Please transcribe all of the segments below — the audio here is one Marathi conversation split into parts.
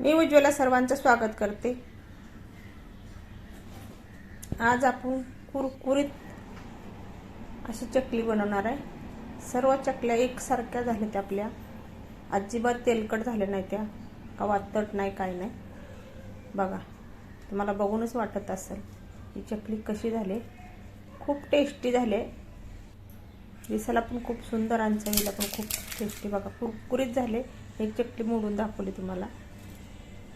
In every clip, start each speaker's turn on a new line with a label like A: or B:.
A: मी उज्ज्वला सर्वांचं स्वागत करते. आज आपण कुरकुरीत अशी चकली बनवणार आहे. सर्व चकल्या एकसारख्या झाल्या त्या आपल्या. अजिबात तेलकट झाल्या नाही त्या. का वातट नाही काय नाही. बघा तुम्हाला बघूनच वाटत असेल ही चकली कशी झाली. खूप टेस्टी झाले. दिसायला पण खूप सुंदर आणि चवीला पण खूप टेस्टी बघा कुरकुरीत झाले. एक चकली मोडून दाखवली तुम्हाला.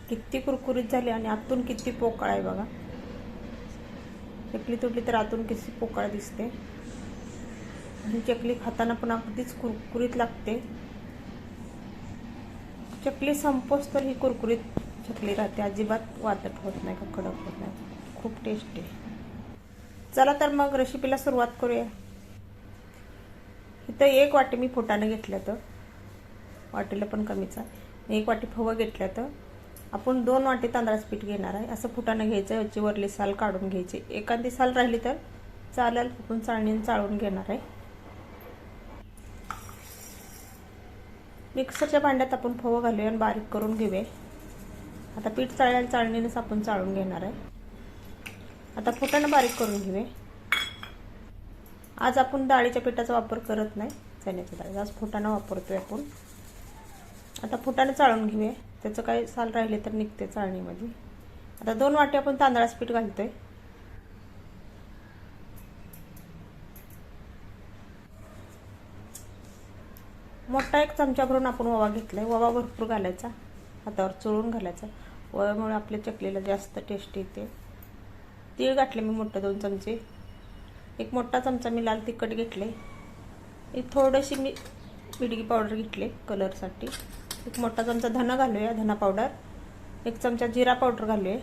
A: किती कुरकुरीत झाली आणि आतून किती पोकळ आहे बघा. चकली तुटली तर आतून किती पोकळ दिसते. ही चकली खाताना पण अगदीच कुरकुरीत लागते. चकली संपोस तर ही कुरकुरीत चकली राहते. अजिबात वाटत होत नाही का? कडक होत नाही. खूप टेस्टी चला तर मग रेसिपीला सुरुवात करूया. इथं एक वाटी मी फुटानं घेतलं तर वाटीला पण कमीचा एक वाटी फवं घेतलं तर आपण दोन वाटी तांदळाचं पीठ घेणार आहे. असं फुटानं घ्यायचं याची वरली साल काढून घ्यायची. एखादी साल राहिली तर चालेल आपण चाळणीने चाळून घेणार आहे. मिक्सरच्या भांड्यात आपण फवं घालूया आणि बारीक करून घेऊया. आता पीठ चाळायला चाळणीनेच आपण चाळून घेणार आहे. आता फुटानं बारीक करून घेऊया. आज आपण डाळीच्या पिठाचा वापर करत नाही चण्याच्या डाळीचा आज फुटाणं वापरतोय आपण. आता फुटाणं चाळून घेऊया. त्याचं काही साल राहिले तर निघते चाळणीमध्ये. आता दोन वाटे आपण तांदळाचं पीठ घालतोय. मोठा एक चमचा भरून आपण ओवा घेतलाय. ओवा भरपूर घालायचा. हातावर चोळून घालायचा. ओव्यामुळे आपल्या चकलीला जास्त टेस्ट येते. तीळ घातले मी मोठं दोन चमचे. एक मोठा चमचा मी लाल तिखट घेतले एक थोडीशी मी मिडगी पावडर घेतले कलरसाठी एक मोठा चमचा धना घालूया धना पावडर एक चमचा जिरा पावडर घालूया.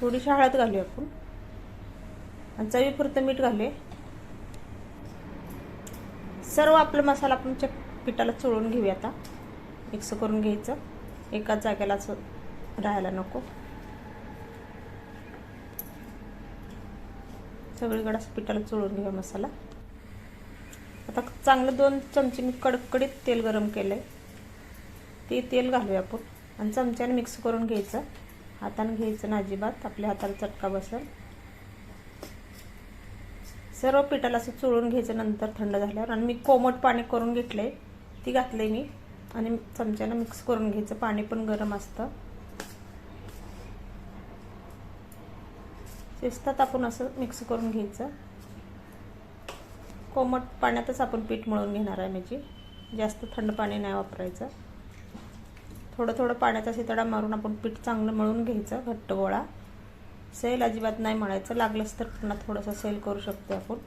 A: थोडीशी हळद घालूया आपण. आणि चवीपुरतं मीठ घालूया. सर्व आपला मसाला आपण चक पिठाला चोळून घेऊया आता. मिक्स करून घ्यायचं. एकाच जागेला असं राहायला नको. सगळीकडे असं पिठाला चोळून घेऊया मसाला. आता चांगलं दोन चमचे मी कडकडीत तेल गरम केलं आहे ते तेल घालूया आपण. आणि चमच्याने मिक्स करून घ्यायचं. हाताने घ्यायचं ना अजिबात. आपल्या हाताला चटका बसेल. सर्व पिठाला असं चोळून घ्यायचं नंतर थंड झाल्यावर. आणि मी कोमट पाणी करून घेतलं आहे ती घातलं मी. आणि चमच्यानं मिक्स करून घ्यायचं. पाणी पण गरम असतं. शिस्तात आपण असं मिक्स करून घ्यायचं. कोमट पाण्यातच आपण पीठ मळून घेणार आहे म्हणजे जास्त थंड पाणी नाही वापरायचं. थोडं थोडं पाण्याचा शितडा मारून आपण पीठ चांगलं मळून घ्यायचं घट्ट गोळा. सेल अजिबात नाही मळायचं. लागलंच तर पुन्हा थोडंसं सेल करू शकतो आपण.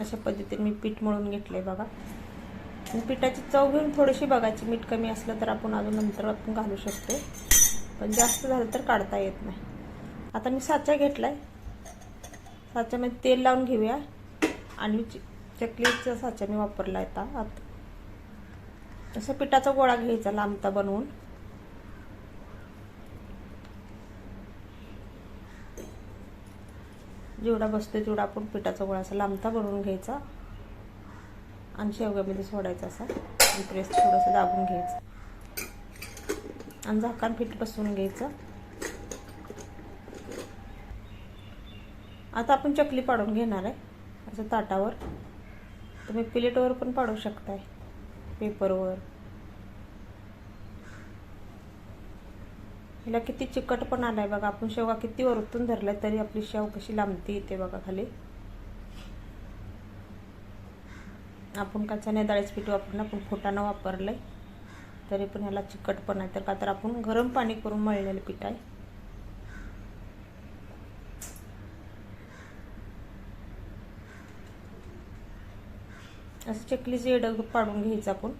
A: अशा पद्धतीने मी पीठ मळून घेतलं आहे बघा. आणि पिठाची चव घेऊन थोडीशी बघायची. मीठ कमी असलं तर आपण अजून नंतर आपण घालू शकतो. पण जास्त झालं तर काढता येत नाही. आता मी साचा घेतला आहे साच्यामध्ये तेल लावून घेऊया. आणि चकलीचा साचा मी वापरला आहे आता. तसं पिठाचा गोळा घ्यायचा लांबता बनवून. जेवढा बसतो तेवढा आपण पिठाचा गोळा असा लांबता बनवून घ्यायचा. आणि शेवग्यामध्ये सोडायचा असा. प्रेस थोडंसं दाबून घ्यायचं. आणि झाकण पीठ बसवून घ्यायचं. आता आपण चकली पाडून घेणार आहे असं ताटावर. तुम्ही प्लेटवर पण पाडू शकताय पेपरवर. हिला किती चिकट पण आलाय बघा आपण शेवगा किती वरतून धरलाय तरी आपली शेव कशी लांबती येते बघा खाली. आपण का चण्या डाळीचं पीठ वापरलं आपण फुटाणं वापरलंय. तरी पण ह्याला चिकट पण आहे. तर का तर आपण गरम पाणी करून मळलेलं पीठ आहे. असं चकलीचे येडं पाडून घ्यायचं आपण.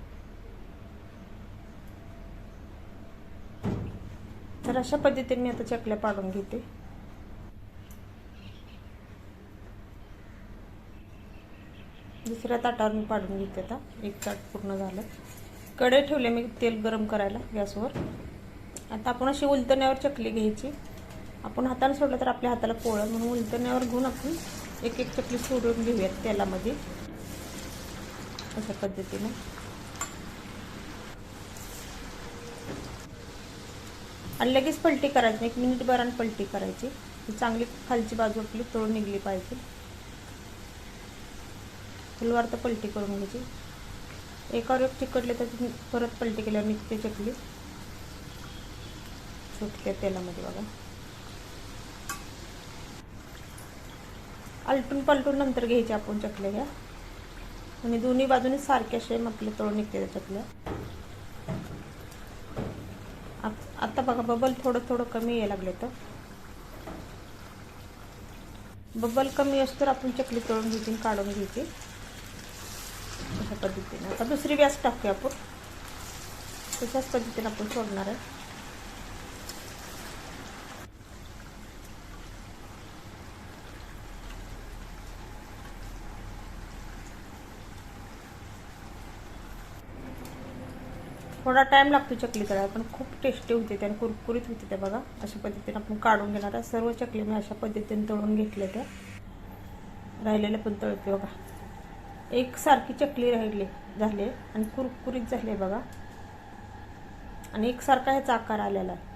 A: तर अशा पद्धतीने मी आता चकल्या पाडून घेते. दुसऱ्या ताटावर मी पाडून घेते आता. एक ताट पूर्ण झालं. कडे ठेवले मी तेल गरम करायला गॅसवर. आता आपण अशी उलतण्यावर चकली घ्यायची. आपण हाताने सोडलं तर आपल्या हाताला पोळं म्हणून उलतण्यावर घेऊन आपण एक एक चकली सोडून घेऊयात तेलामध्ये. अशा पद्धतीने. आणि लगेच पलटी करायची एक मिनिट भरान पलटी करायची. चांगली खालची बाजू आपली तळून निघली पाहिजे. फुलवार तर पलटी करून घ्यायची. एकावर एक चिकटले तर परत पलटी केल्यावर निघते चकली सुटते तेलामध्ये बघा. आलटून पलटून नंतर घ्यायची आपण चकल्या घ्या. आणि दोन्ही बाजूने सारखे असे आपले तळून निघते त्या आता बघा बबल थोडं थोडं कमी यायला लागले तर. बबल कमी असतो तर आपण चकली तळून घ्यायची काढून घ्यायची अशा पद्धतीने. आता दुसरी व्यास टाकूया आपण. तशाच पद्धतीने आपण सोडणार आहे. थोडा टाइम लागतो चकली करायला पण खूप टेस्टी होते त्या आणि कुरकुरीत होते त्या बघा. अशा पद्धतीने आपण काढून घेणार आहे. सर्व चकली मी अशा पद्धतीने तळून घेतल्या त्या राहिलेल्या पण तळते बघा. एकसारखी चकली राहिली झाली आणि कुरकुरीत झाली आहे बघा. आणि एकसारखा ह्याचा आकार आलेला आहे.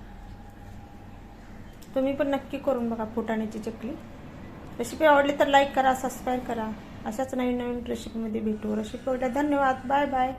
A: तुम्ही पण नक्की करून बघा फुटाण्याची चकली. रेसिपी आवडली तर लाईक करा सबस्क्राईब करा. अशाच नवीन नवीन रेसिपीमध्ये भेटू. रेसिपी आवडल्या धन्यवाद. Bye bye